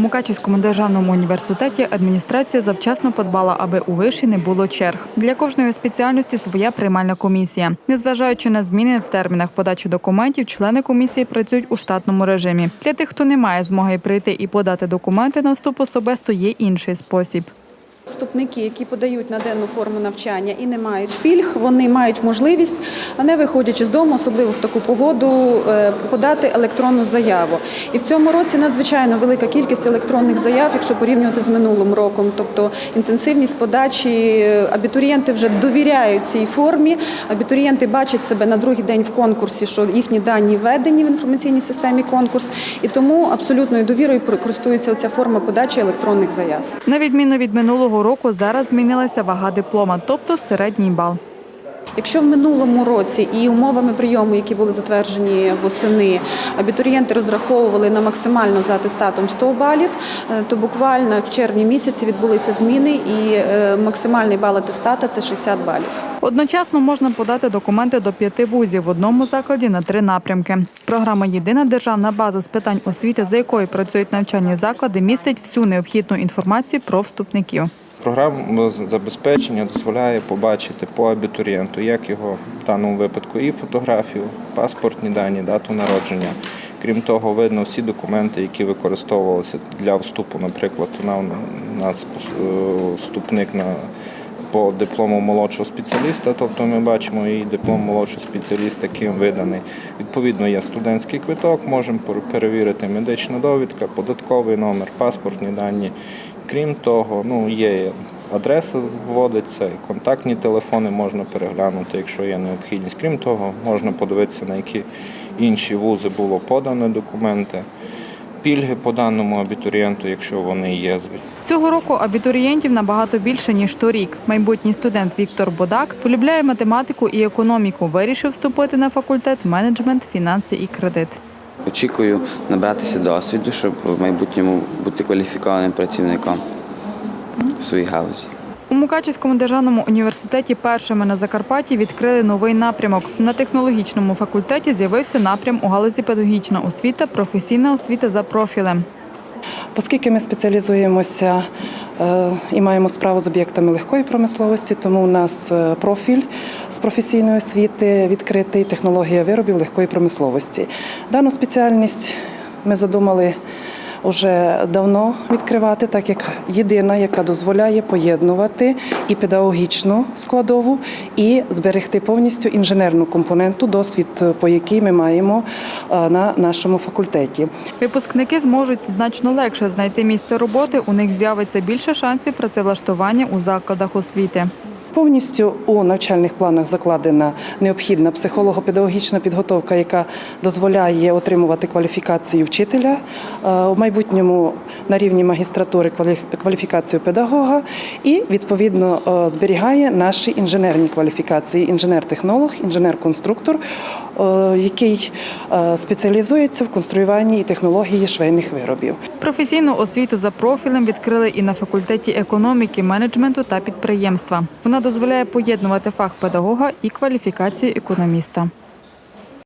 Мукачівському державному університеті адміністрація завчасно подбала, аби у виші не було черг. Для кожної спеціальності своя приймальна комісія. Незважаючи на зміни в термінах подачі документів, члени комісії працюють у штатному режимі. Для тих, хто не має змоги прийти і подати документи на вступ особисто, є інший спосіб. Вступники, які подають на денну форму навчання і не мають пільг, вони мають можливість, а не виходячи з дому, особливо в таку погоду, е, подати електронну заяву. І в цьому році надзвичайно велика кількість електронних заяв, якщо порівнювати з минулим роком. Тобто інтенсивність подачі е, абітурієнти вже довіряють цій формі. Абітурієнти бачать себе на другий день в конкурсі, що їхні дані введені в інформаційній системі конкурс, і тому абсолютною довірою користується ця форма подачі електронних заяв. На відміну від минулого року, зараз змінилася вага диплома, тобто середній бал. Якщо в минулому році і умовами прийому, які були затверджені восени, абітурієнти розраховували на максимально за атестатом 100 балів, е, то буквально в червні місяці відбулися зміни, і е, максимальний бал атестата це 60 балів. Одночасно можна подати документи до п'яти вузів в одному закладі на три напрямки. Програма Єдина державна база з питань освіти, за якою працюють навчальні заклади, містить всю необхідну інформацію про вступників. Програма забезпечення дозволяє побачити по абітурієнту, як його в даному випадку і фотографію, паспортні дані, дату народження. Крім того, видно всі документи, які використовувалися для вступу. Наприклад, на у нас е, вступник на по диплому молодшого спеціаліста, тобто ми бачимо і диплом молодшого спеціаліста, ким виданий. Відповідно, є студентський квиток, можемо перевірити медична довідка, податковий номер, паспортні дані. Крім того, ну є адреса вводиться, контактні телефони можна переглянути, якщо є необхідність. Крім того, можна подивитися, на які інші вузи було подано документи, пільги по даному абітурієнту, якщо вони є. Цього року абітурієнтів набагато більше ніж торік. Майбутній студент Віктор Бодак полюбляє математику і економіку. Вирішив вступити на факультет менеджмент, фінанси і кредит. Очікую набратися досвіду, щоб в майбутньому бути кваліфікованим працівником в своїй галузі. У Мукачівському державному університеті першими на Закарпатті відкрили новий напрямок. На технологічному факультеті з'явився напрям у галузі педагогічна освіта, професійна освіта за профілем. Оскільки ми спеціалізуємося і маємо справу з об'єктами легкої промисловості, тому у нас е, профіль з професійної освіти відкритий технологія виробів легкої промисловості. Дану спеціальність ми задумали вже давно відкривати, так як єдина, яка дозволяє поєднувати і педагогічну складову, і зберегти повністю інженерну компоненту, досвід, е, по якій ми маємо е, на нашому факультеті. Випускники зможуть значно легше знайти місце роботи. У них з'явиться більше шансів працевлаштування у закладах освіти. Повністю у навчальних планах закладена необхідна психолого-педагогічна підготовка, яка дозволяє отримувати кваліфікацію вчителя е, у майбутньому на рівні магістратури кваліфікацію педагога і відповідно е, зберігає наші інженерні кваліфікації: інженер-технолог, інженер-конструктор, е, який спеціалізується в конструюванні і технології швейних виробів. Професійну освіту за профілем відкрили і на факультеті економіки, менеджменту та підприємства. Вона дозволяє поєднувати фах педагога і кваліфікацію економіста.